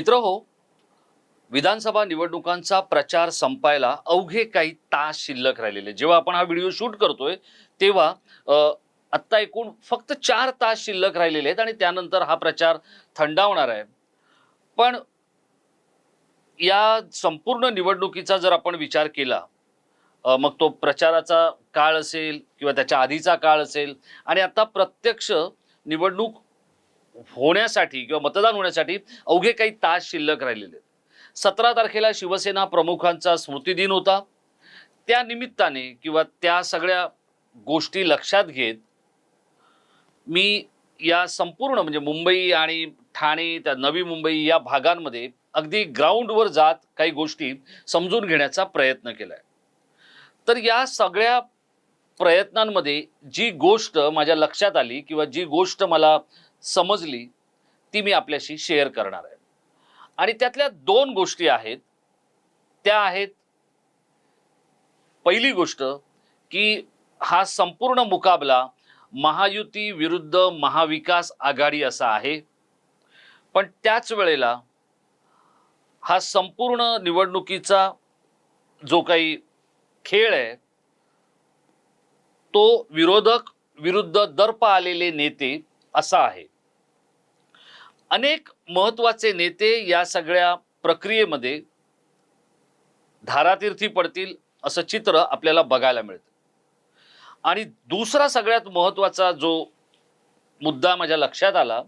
मित्र हो विधानसभा निवडणुकांचा प्रचार संपायला अवघे काही तास शिल्लक राहिलेले. जेव्हा आपण हा व्हिडिओ शूट करतोय तेव्हा आत्ता एकूण फक्त चार तास शिल्लक राहिलेले आहेत आणि त्यानंतर हा प्रचार थंडावणार आहे. पण या संपूर्ण निवडणुकीचा जर आपण विचार केला मग तो प्रचाराचा काळ असेल किंवा त्याच्या आधीचा काळ असेल आणि आता प्रत्यक्ष निवडणूक होण्यासाठी किंवा मतदान होण्यासाठी अवघे काही तास शिल्लक राहिलेले आहेत. सतरा तारखेला शिवसेना प्रमुखांचा स्मृतिदिन होता. त्या निमित्ताने किंवा त्या सगळ्या गोष्टी लक्षात घेत मी या संपूर्ण म्हणजे मुंबई आणि ठाणे त्या नवी मुंबई या भागांमध्ये अगदी ग्राउंडवर जात काही गोष्टी समजून घेण्याचा प्रयत्न केलाय. तर या सगळ्या प्रयत्नांमध्ये जी गोष्ट माझ्या लक्षात आली किंवा जी गोष्ट मला समजली ती मी आपल्याशी शेअर करणार आहे. आणि त्यातल्या दोन गोष्टी आहेत. त्या आहेत पहिली गोष्ट की हा संपूर्ण मुकाबला महायुती विरुद्ध महाविकास आघाडी असा आहे. पण त्याच वेळेला हा संपूर्ण निवडणुकीचा जो काही खेळ आहे तो विरोधक विरुद्ध दर्प आलेले नेते असा आहे. अनेक महत्त्वाचे नेते या सगळ्या प्रक्रियेमध्ये धारातीर्थी पडतील असं चित्र आपल्याला बघायला मिळतं. आणि दुसरा सगळ्यात महत्त्वाचा जो मुद्दा माझ्या लक्षात आला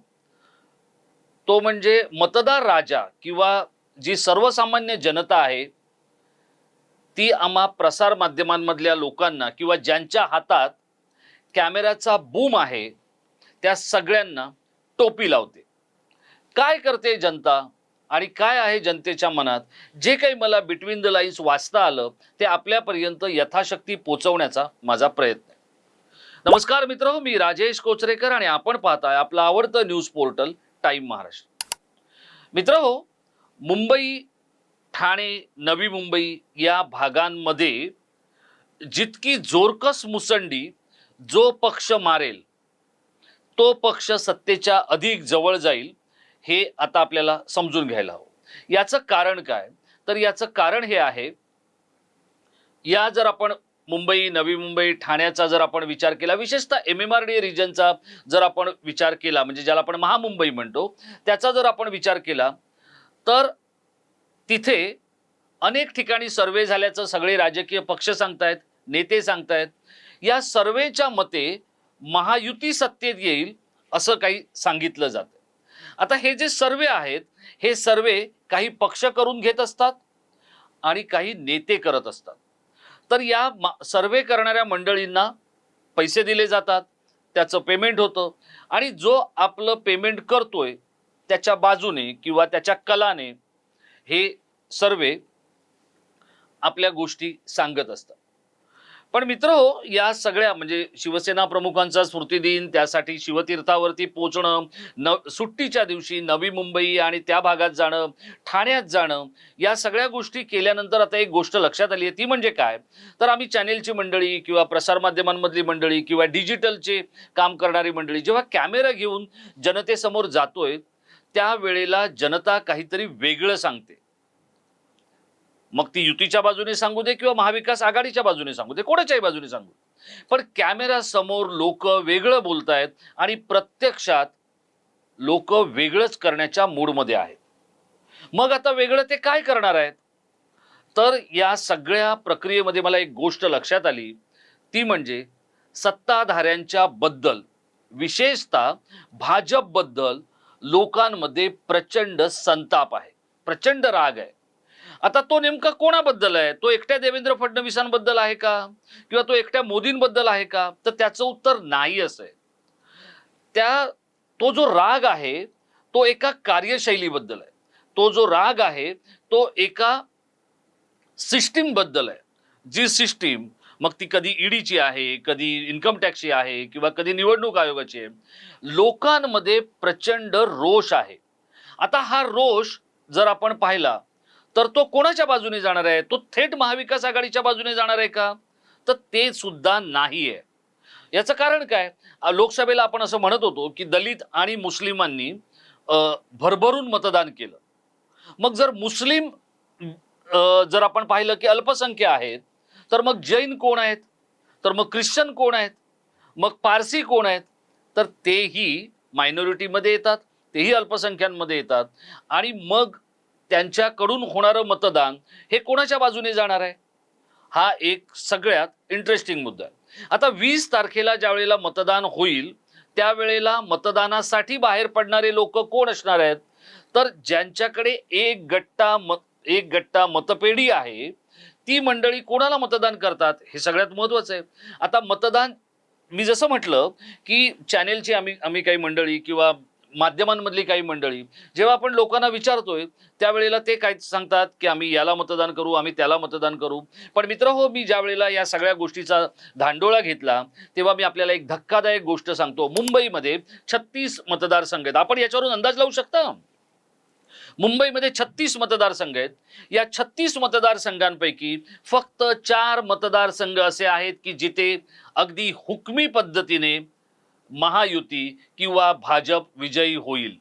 तो म्हणजे मतदार राजा किंवा जी सर्वसामान्य जनता आहे ती आम्हा प्रसार माध्यमांमधल्या लोकांना किंवा ज्यांच्या हातात कॅमेऱ्याचा बूम आहे त्या सगळ्यांना टोपी लावते. काय करते जनता? आणि काय आहे जनतेच्या मनात? जे काही मला बिटवीन द लाईन्स वाचता आलं ते आपल्यापर्यंत यथाशक्ती पोचवण्याचा माझा प्रयत्न आहे. नमस्कार मित्र मी राजेश कोचरेकर आणि आपण पाहताय आपलं आवडतं न्यूज पोर्टल टाईम महाराष्ट्र. मित्र हो मुंबई ठाणे नवी मुंबई या भागांमध्ये जितकी जोरकस मुसंडी जो पक्ष मारेल तो पक्ष सत्तेच्या अधिक जवळ जाईल हे आता आपल्याला समजून घ्यायला हवं. याचं कारण काय? तर याचं कारण हे आहे या जर आपण मुंबई नवी मुंबई ठाण्याचा जर आपण विचार केला विशेषतः एम एम आर डी रिजनचा जर आपण विचार केला म्हणजे ज्याला आपण महामुंबई म्हणतो त्याचा जर आपण विचार केला तर तिथे अनेक ठिकाणी सर्वे झाल्याचं सगळे राजकीय पक्ष सांगतायत नेते सांगतायत. या सर्वेच्या मते महायुती सत्तेत येईल असं काही सांगितलं जातं आता हे जे सर्वे आहेत हे सर्वे काही पक्ष करून घेत असतात आणि काही नेते करत असतात. तर या सर्वे करणाऱ्या मंडळींना पैसे दिले जातात त्याचं पेमेंट होतं आणि जो आपलं पेमेंट करतोय त्याच्या बाजूने किंवा त्याच्या कलाने हे सर्वे आपल्या गोष्टी सांगत असतात. पण मित्र हो या सगळ्या म्हणजे शिवसेना प्रमुखांचा स्मृती दिन त्यासाठी शिवतीर्थावरती पोचणं न सुट्टीच्या दिवशी नवी मुंबई आणि त्या भागात जाणं ठाण्यात जाणं या सगळ्या गोष्टी केल्यानंतर आता एक गोष्ट लक्षात आली आहे ती म्हणजे काय? तर आम्ही चॅनेलची मंडळी किंवा प्रसारमाध्यमांमधली मंडळी किंवा डिजिटलचे काम करणारी मंडळी जेव्हा कॅमेरा घेऊन जनतेसमोर जातोय त्यावेळेला जनता काहीतरी वेगळं सांगते. मग ती युतीच्या बाजूने सांगू दे किंवा महाविकास आघाडीच्या बाजूने सांगू दे कोणाच्याही बाजूने सांगू दे. पण कॅमेरा समोर लोक वेगळं बोलतायत आणि प्रत्यक्षात लोक वेगळंच करण्याच्या मूडमध्ये आहेत. मग आता वेगळं ते काय करणार आहेत? तर या सगळ्या प्रक्रियेमध्ये मला एक गोष्ट लक्षात आली. ती म्हणजे सत्ताधाऱ्यांच्या बद्दल विशेषतः भाजपबद्दल लोकांमध्ये प्रचंड संताप आहे. प्रचंड राग आहे. आता तो नेमका कोणाबद्दल आहे? तो एकट्या देवेंद्र फडणवीसांबद्दल आहे का? किंवा तो एकट्या मोदींबद्दल आहे का? तर त्याचं उत्तर नाही असं. आहे त्या तो जो राग आहे तो एका कार्यशैलीबद्दल आहे. तो जो राग आहे तो एका सिस्टीमबद्दल आहे. जी सिस्टीम मग ती कधी ईडीची आहे कधी इन्कम टॅक्सची आहे किंवा कधी निवडणूक आयोगाची आहे लोकांमध्ये प्रचंड रोष आहे. आता हा रोष जर आपण पाहिला तर तो कोणाच्या बाजूने जाणार आहे? तो थेट महाविकास आघाडीच्या बाजूने जाणार आहे का? तर ते सुद्धा नाही आहे याचं कारण काय? लोकसभेला आपण असं म्हणत होतो की दलित आणि मुस्लिमांनी भरभरून मतदान केलं. मग जर मुस्लिम जर आपण पाहिलं की अल्पसंख्य आहेत तर मग जैन कोण आहेत? तर मग ख्रिश्चन कोण आहेत? मग पारसी कोण आहेत? तर तेही मायनॉरिटीमध्ये येतात तेही अल्पसंख्यांमध्ये येतात आणि मग त्यांच्याकडून होणारं मतदान हे कोणाच्या बाजूने जाणार आहे? हा एक सगळ्यात इंटरेस्टिंग मुद्दा आहे. आता वीस तारखेला ज्या वेळेला मतदान होईल त्यावेळेला मतदानासाठी बाहेर पडणारे लोक कोण असणार आहेत? तर ज्यांच्याकडे एक गट्टा मत एक गट्टा मतपेढी आहे ती मंडळी कोणाला मतदान करतात? हे सगळ्यात महत्वाचं आहे. आता मतदान मी जसं म्हटलं की चॅनेलची आम्ही आम्ही काही मंडळी किंवा माध्यमांमधली काही मंडळी जेव्हा आपण लोकांना विचारतोय त्यावेळेला ते काय सांगतात की आम्ही याला मतदान करू आम्ही त्याला मतदान करू. पण मित्र हो मी ज्या वेळेला या सगळ्या गोष्टीचा धांडोळा घेतला तेव्हा मी आपल्याला एक धक्कादायक गोष्ट सांगतो. मुंबईमध्ये छत्तीस मतदारसंघ आहेत. आपण याच्यावरून अंदाज लावू शकता? मुंबईमध्ये छत्तीस मतदारसंघ आहेत. या छत्तीस मतदारसंघांपैकी फक्त चार मतदारसंघ असे आहेत की जिथे अगदी हुकमी पद्धतीने महायुती किंवा भाजप विजयी होईल.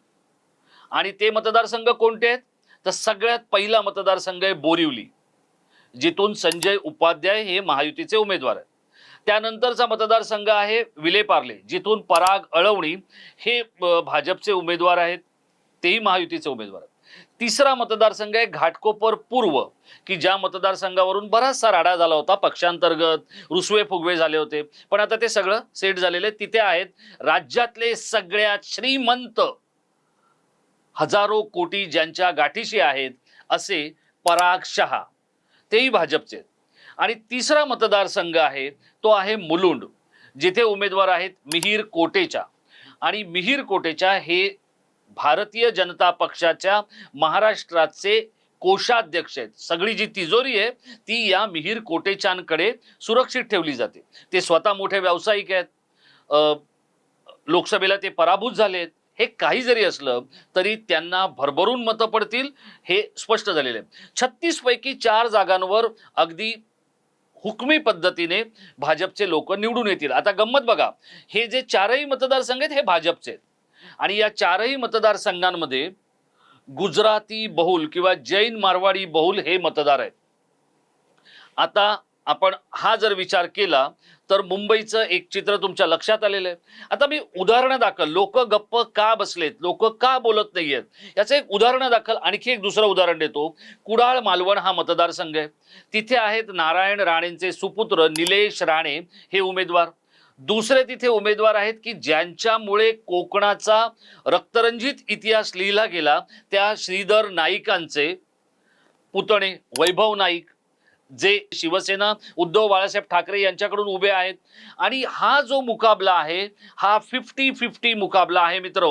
आणि ते मतदारसंघ कोणते आहेत? तर सगळ्यात पहिला मतदारसंघ आहे बोरिवली. जिथून संजय उपाध्याय हे महायुतीचे उमेदवार आहेत. त्यानंतरचा मतदारसंघ आहे विलेपार्ले जिथून पराग अळवणी हे भाजपचे उमेदवार आहेत. तेही महायुतीचे उमेदवार आहेत. तिसरा मतदारसंघ आहे घाटकोपर पूर्व की ज्या मतदारसंघावरून बराचसा राडा झाला होता पक्षांतर्गत रुसवे फुगवे झाले होते. पण आता ते सगळं सेट झालेले तिथे आहेत. राज्यातले सगळ्यात श्रीमंत हजारो कोटी ज्यांच्या गाठीशी आहेत असे पराग शहा. तेही भाजपचे. आणि तिसरा मतदारसंघ आहे तो आहे मुलुंड. जिथे उमेदवार आहेत मिहीर कोटेचा. आणि मिहीर कोटेचा हे भारतीय जनता पक्षाच्या महाराष्ट्राचे कोषाध्यक्ष आहेत. सगळी जी तिजोरी आहे ती या मिहीर कोटेचांकडे सुरक्षित ठेवली जाते. ते स्वतः मोठे व्यावसायिक आहेत. लोकसभेला ते पराभूत झालेत हे काही जरी असलं तरी त्यांना भरभरून मतं पडतील हे स्पष्ट झालेले आहे. छत्तीस पैकी चार जागांवर अगदी हुकमी पद्धतीने भाजपचे लोक निवडून येतील. आता गंमत बघा. हे जे चारही मतदारसंघ आहेत हे भाजपचे आहेत. आणि या चारही मतदारसंघांमध्ये गुजराती बहुल किंवा जैन मारवाडी बहुल हे मतदार आहेत. आता आपण हा जर विचार केला तर मुंबईचं एक चित्र तुमच्या लक्षात आलेलं आहे. आता मी उदाहरणं दाखल लोक गप्प का बसलेत लोक का बोलत नाहीयेत याचं एक उदाहरण दाखल आणखी एक दुसरं उदाहरण देतो. कुडाळ मालवण हा मतदारसंघ आहे. तिथे आहेत नारायण राणेंचे सुपुत्र निलेश राणे हे उमेदवार. दुसरे तिथे उमेदवार आहेत की ज्यांच्यामुळे कोकणाचा रक्तरंजित इतिहास लिहिला गेला त्या श्रीधर नाईकांचे पुतणे वैभव नाईक जे शिवसेना उद्धव बाळासाहेब ठाकरे यांच्याकडून उभे आहेत. आणि हा जो मुकाबला आहे हा फिफ्टी फिफ्टी मुकाबला आहे मित्र.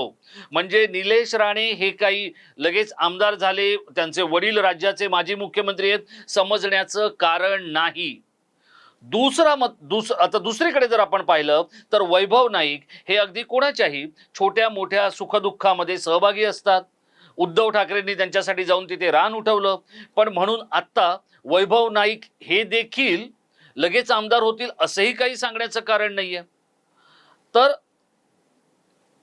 म्हणजे निलेश राणे हे काही लगेच आमदार झाले त्यांचे वडील राज्याचे माजी मुख्यमंत्री आहेत समजण्याचं कारण नाही. दुसरा मत दुस आता दुसरीकडे जर आपण पाहिलं तर वैभव नाईक हे अगदी कोणाच्याही छोट्या मोठ्या सुखदुःखामध्ये सहभागी असतात. उद्धव ठाकरेंनी त्यांच्यासाठी जाऊन तिथे रान उठवलं. पण म्हणून आत्ता वैभव नाईक हे देखील लगेच आमदार होतील असंही काही सांगण्याचं कारण नाहीये. तर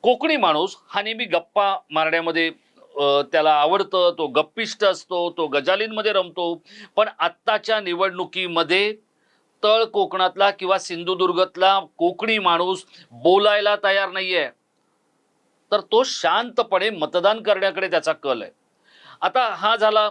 कोकणी माणूस हा नेहमी गप्पा मारण्यामध्ये त्याला आवडतं तो गप्पिष्ट असतो तो गजालींमध्ये रमतो. पण आत्ताच्या निवडणुकीमध्ये तळ कोकणातला किंवा सिंधुदुर्गातला कोकणी माणूस बोलायला तयार नाहीये. तर तो शांतपणे मतदान करण्याकडे त्याचा कल आहे. आता हा झाला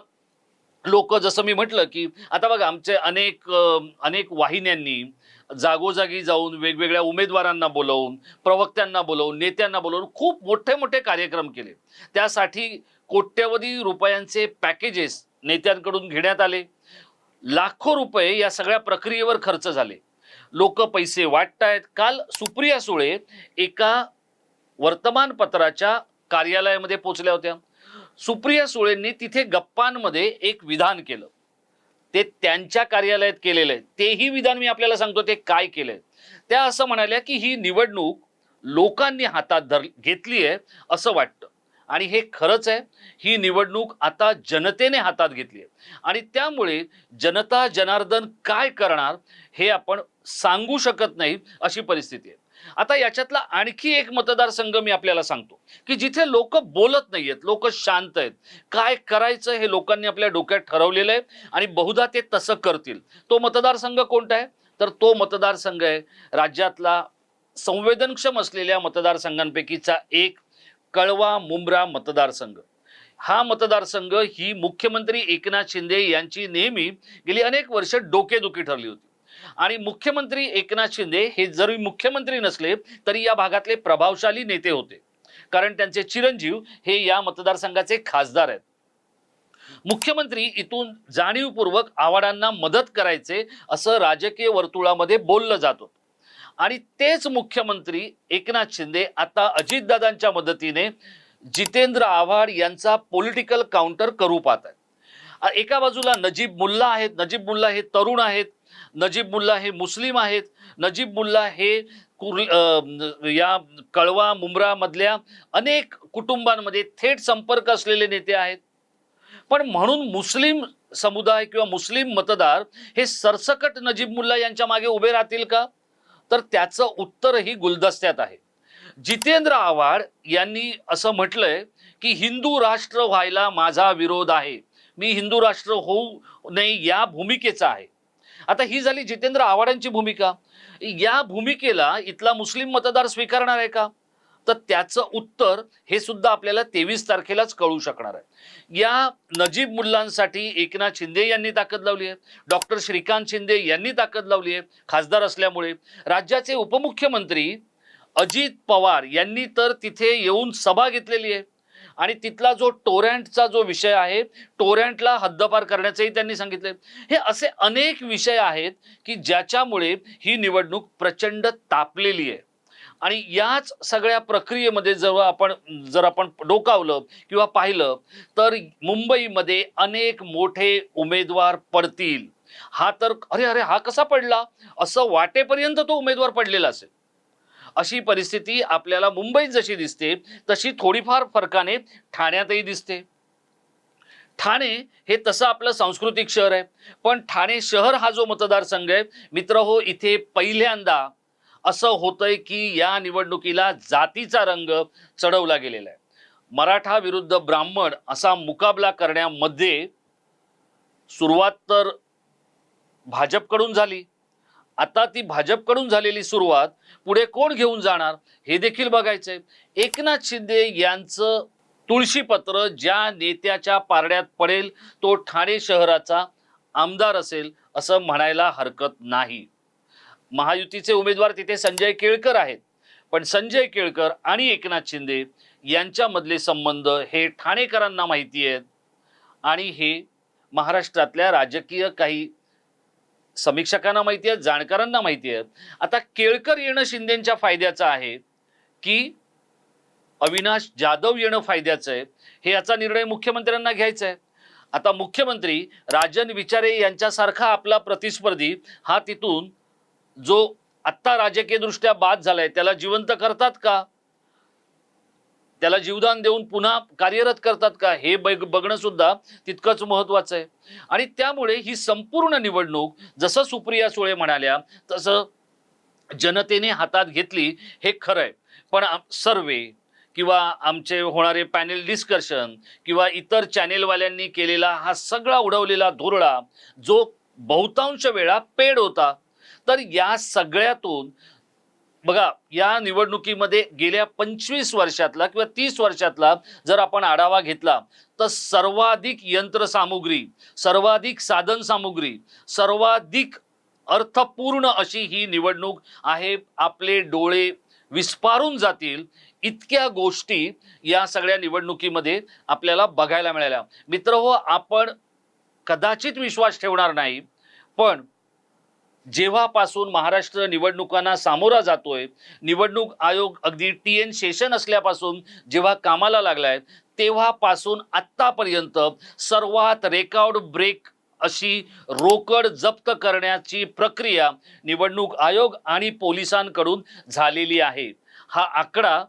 लोक जसं मी म्हटलं की आता बघा आमचे अनेक अनेक वाहिन्यांनी जागोजागी जाऊन वेगवेगळ्या उमेदवारांना बोलवून प्रवक्त्यांना बोलवून नेत्यांना बोलवून खूप मोठे मोठे कार्यक्रम केले. त्यासाठी कोट्यवधी रुपयांचे पॅकेजेस नेत्यांकडून घेण्यात आले. लाखो रुपये या सगळ्या प्रक्रियेवर खर्च झाले. लोक पैसे वाटतायत. काल सुप्रिया सुळे एका वर्तमानपत्राच्या कार्यालयामध्ये पोचल्या होत्या. सुप्रिया सुळेंनी तिथे गप्पांमध्ये एक विधान केलं. ते त्यांच्या कार्यालयात केलेलं आहे. तेही विधान मी आपल्याला सांगतो ते काय केलंय. त्या असं म्हणाल्या की ही निवडणूक लोकांनी हातात धर घेतली आहे असं वाटतं. आणि हे खरंच आहे ही निवडणूक आता जनतेने हातात घेतली आहे. आणि त्यामुळे जनता जनार्दन काय करणार हे आपण सांगू शकत नाही अशी परिस्थिती आहे. आता याच्यातला आणखी एक मतदारसंघ मी आपल्याला सांगतो की जिथे लोक बोलत नाहीयेत लोक शांत आहेत काय करायचं हे लोकांनी आपल्या डोक्यात ठरवलेलं आहे आणि बहुधा ते तसं करतील. तो मतदारसंघ कोणता आहे? तर तो मतदारसंघ आहे राज्यातला संवेदनक्षम असलेल्या मतदारसंघांपैकीचा एक कळवा मुंब्रा मतदारसंघ. हा मतदारसंघ ही मुख्यमंत्री एकनाथ शिंदे यांची नेहमी गेली अनेक वर्ष डोकेदुखी ठरली होती. आणि मुख्यमंत्री एकनाथ शिंदे हे जरी मुख्यमंत्री नसले तरी या भागातले प्रभावशाली नेते होते. कारण त्यांचे चिरंजीव हे या मतदारसंघाचे खासदार आहेत. मुख्यमंत्री इथून जाणीवपूर्वक आव्हाडांना मदत करायचे असं राजकीय वर्तुळामध्ये बोललं जात. आणि तेच मुख्यमंत्री एकनाथ शिंदे आता अजितदादांच्या मदतीने जितेंद्र आव्हाड यांचा पॉलिटिकल काउंटर करू पाहत आहेत. एका बाजूला नजीब मुल्ला आहेत नजीब मुल्ला हे तरुण आहेत नजीब मुल्ला हे मुस्लिम आहेत नजीब मुल्ला हे कुर या कळवा मुंब्रा मधल्या अनेक कुटुंबांमध्ये थेट संपर्क असलेले नेते आहेत. पण म्हणून मुस्लिम समुदाय किंवा मुस्लिम मतदार हे सरसकट नजीब मुल्ला यांच्या मागे उभे राहतील का? तर त्याचं उत्तरही गुलदस्त्यात आहे. जितेंद्र आव्हाड यांनी असं म्हटलंय की हिंदू राष्ट्र व्हायला माझा विरोध आहे. मी हिंदू राष्ट्र होऊ नये या भूमिकेचा आहे. आता ही झाली जितेंद्र आव्हाडांची भूमिका. या भूमिकेला इथला मुस्लिम मतदार स्वीकारणार आहे का? तर त्याचं उत्तर हे सुद्धा आपल्याला तेवीस तारखेलाच कळू शकणार आहे. या नजीब मुलांसाठी एकनाथ शिंदे यांनी ताकद लावली आहे. डॉक्टर श्रीकांत शिंदे यांनी ताकद लावली आहे. खासदार असल्यामुळे राज्याचे उपमुख्यमंत्री अजित पवार यांनी तर तिथे येऊन सभा घेतलेली आहे. आणि तिथला जो टोरँटचा जो विषय आहे टोरँटला हद्दपार करण्याचंही त्यांनी सांगितले हे असे अनेक विषय आहेत की ज्याच्यामुळे ही निवडणूक प्रचंड तापलेली आहे. आणि याच सगळ्या प्रक्रियेमध्ये जर आपण जर आपण डोकावलं किंवा पाहिलं तर मुंबईमध्ये अनेक मोठे उमेदवार पडतील. हा तर अरे अरे हा कसा पडला? असं वाटेपर्यंत तो उमेदवार पडलेला असेल. अशी परिस्थिती आपल्याला मुंबईत जशी दिसते तशी थोडीफार फरकाने ठाण्यातही दिसते. ठाणे हे तसं आपलं सांस्कृतिक शहर आहे. पण ठाणे शहर हा जो मतदारसंघ आहे मित्र हो इथे पहिल्यांदा असं होतंय की या निवडणुकीला जातीचा रंग चढवला गेलेला आहे. मराठा विरुद्ध ब्राह्मण असा मुकाबला करण्यामध्ये सुरुवात तर भाजपकडून झाली. आता ती भाजपकडून झालेली सुरुवात पुढे कोण घेऊन जाणार हे देखील बघायचंय. एकनाथ शिंदे यांचं तुळशीपत्र ज्या नेत्याच्या पारड्यात पडेल तो ठाणे शहराचा आमदार असेल असं म्हणायला हरकत नाही. महायुतीचे उमेदवार तिथे संजय केळकर आहेत. पण संजय केळकर आणि एकनाथ शिंदे यांच्यामधले संबंध हे ठाणेकरांना माहिती आहेत. आणि हे महाराष्ट्रातल्या राजकीय काही समीक्षकांना माहिती आहे जाणकारांना माहिती आहे आता केळकर येणं शिंदेच्या फायद्याचं आहे की अविनाश जाधव येणं फायद्याचं आहे हे याचा निर्णय मुख्यमंत्र्यांना घ्यायचा आहे. आता मुख्यमंत्री राजन विचारे यांच्यासारखा आपला प्रतिस्पर्धी हा तिथून जो आत्ता राजकीयदृष्ट्या बाद झालाय त्याला जिवंत करतात का? त्याला जीवदान देऊन पुन्हा कार्यरत करतात का? हे बघ बघणं सुद्धा तितकंच महत्वाचं आहे. आणि त्यामुळे ही संपूर्ण निवडणूक जसं सुप्रिया सुळे म्हणाल्या तसं जनतेने हातात घेतली हे खरं आहे. पण सर्वे किंवा आमचे होणारे पॅनेल डिस्कशन किंवा इतर चॅनेलवाल्यांनी केलेला हा सगळा उडवलेला धुरळा जो बहुतांश वेळा पेड होता तर या सगळ्यातून बघा या निवडणुकीमध्ये गेल्या पंचवीस वर्षातला किंवा तीस वर्षातला जर आपण आढावा घेतला तर सर्वाधिक यंत्रसामुग्री सर्वाधिक साधन सामुग्री सर्वाधिक अर्थपूर्ण अशी ही निवडणूक आहे आपले डोळे विस्पारून जातील इतक्या गोष्टी या सगळ्या निवडणुकीमध्ये आपल्याला बघायला मिळाल्या. मित्र हो आपण कदाचित विश्वास ठेवणार नाही पण जेव्हापासून महाराष्ट्र निवडणुकांना सामोरा जातोय निवडणूक आयोग अगदी टी एन सेशन असल्यापासून जेव्हा कामाला लागलाय तेव्हापासून आत्तापर्यंत सर्वात रेकॉर्ड ब्रेक अशी रोकड जप्त करण्याची प्रक्रिया निवडणूक आयोग आणि पोलिसांकडून झालेली आहे. हा आकडा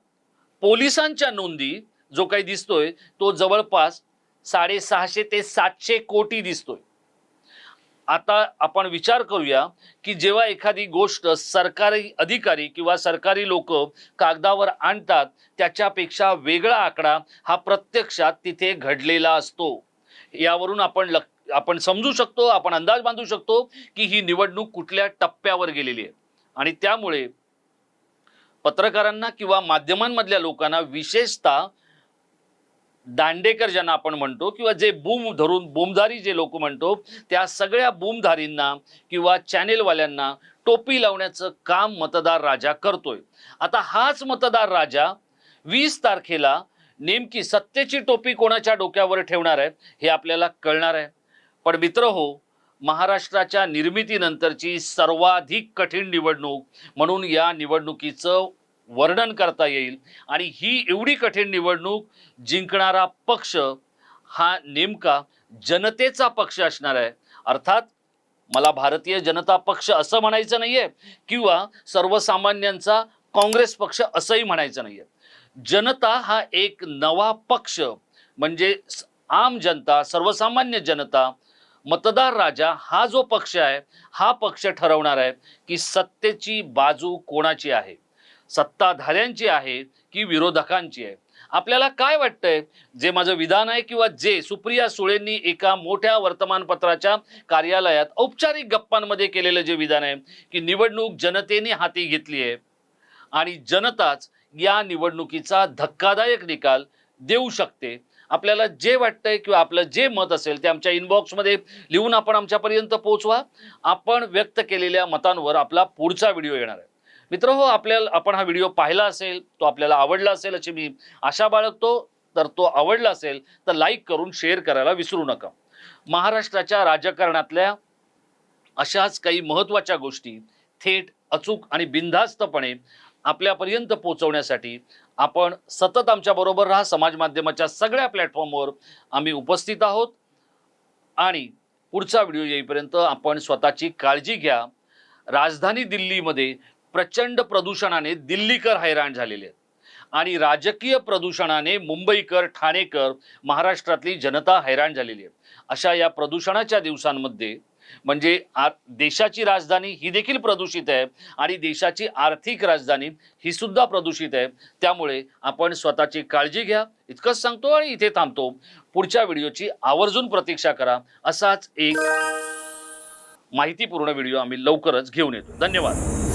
पोलिसांच्या नोंदी जो काही दिसतोय तो जवळपास साडेसहाशे ते सातशे कोटी दिसतोय. आता आपण विचार करूया की जेव्हा एखादी गोष्ट सरकारी अधिकारी किंवा सरकारी लोक कागदावर आणतात त्याच्यापेक्षा वेगळा आकडा हा प्रत्यक्षात तिथे घडलेला असतो. यावरून आपण लक आपण समजू शकतो आपण अंदाज बांधू शकतो की ही निवडणूक कुठल्या टप्प्यावर गेलेली आहे. आणि त्यामुळे पत्रकारांना किंवा माध्यमांमधल्या लोकांना विशेषतः दांडेकर ज्यांना आपण म्हणतो किंवा जे बूम धरून बूमधारी जे लोक म्हणतो त्या सगळ्या बूमधारींना किंवा चॅनेलवाल्यांना टोपी लावण्याचं काम मतदार राजा करतोय. आता हाच मतदार राजा वीस तारखेला नेमकी सत्तेची टोपी कोणाच्या डोक्यावर ठेवणार आहे हे आपल्याला कळणार आहे. पण मित्र हो महाराष्ट्राच्या निर्मितीनंतरची सर्वाधिक कठीण निवडणूक म्हणून या निवडणुकीचं वर्णन करता येईल. आणि ही एवढी कठीण निवडणूक जिंकणारा पक्ष हा नेमका जनतेचा पक्ष असणार आहे. अर्थात मला भारतीय जनता पक्ष असं म्हणायचं नाही आहे किंवा सर्वसामान्यांचा काँग्रेस पक्ष असंही म्हणायचं नाही आहे जनता हा एक नवा पक्ष म्हणजे आम जनता सर्वसामान्य जनता मतदार राजा हा जो पक्ष आहे हा पक्ष ठरवणार आहे की सत्तेची बाजू कोणाची आहे. सत्ताधाऱ्यांची आहे की विरोधकांची आहे आपल्याला काय वाटतंय? जे माझं विधान आहे किंवा जे सुप्रिया सुळेंनी एका मोठ्या वर्तमानपत्राच्या कार्यालयात औपचारिक गप्पांमध्ये केलेलं जे विधान आहे की निवडणूक जनतेने हाती घेतली आहे आणि जनताच या निवडणुकीचा धक्कादायक निकाल देऊ शकते. आपल्याला जे वाटतंय किंवा आपलं जे मत असेल ते आमच्या इनबॉक्समध्ये लिहून आपण आमच्यापर्यंत पोहोचवा. आपण व्यक्त केलेल्या मतांवर आपला पुढचा व्हिडिओ येणार आहे. मित्र हो आपल्याला आपण हा व्हिडिओ पाहिला असेल तो आपल्याला आवडला असेल अशी मी आशा बाळगतो. तर तो आवडला असेल तर लाईक करून शेअर करायला विसरू नका. महाराष्ट्राच्या राजकारणातल्या अशाच काही महत्त्वाच्या गोष्टी थेट अचूक आणि बिनधास्तपणे आपल्यापर्यंत पोहोचवण्यासाठी आपण सतत आमच्याबरोबर राहा. समाज माध्यमाच्या सगळ्या प्लॅटफॉर्मवर आम्ही उपस्थित आहोत. आणि पुढचा व्हिडिओ येईपर्यंत आपण स्वतःची काळजी घ्या. राजधानी दिल्लीमध्ये प्रचंड प्रदूषणाने दिल्लीकर हैराण झालेले आहेत. आणि राजकीय प्रदूषणाने मुंबईकर ठाणेकर महाराष्ट्रातली जनता हैराण झालेली आहे अशा या प्रदूषणाच्या दिवसांमध्ये म्हणजे आ देशाची राजधानी ही देखील प्रदूषित आहे आणि देशाची आर्थिक राजधानी ही सुद्धा प्रदूषित आहे. त्यामुळे आपण स्वतःची काळजी घ्या इतकंच सांगतो आणि इथे थांबतो. पुढच्या व्हिडिओची आवर्जून प्रतीक्षा करा. असाच एक माहितीपूर्ण व्हिडिओ आम्ही लवकरच घेऊन येतो. धन्यवाद.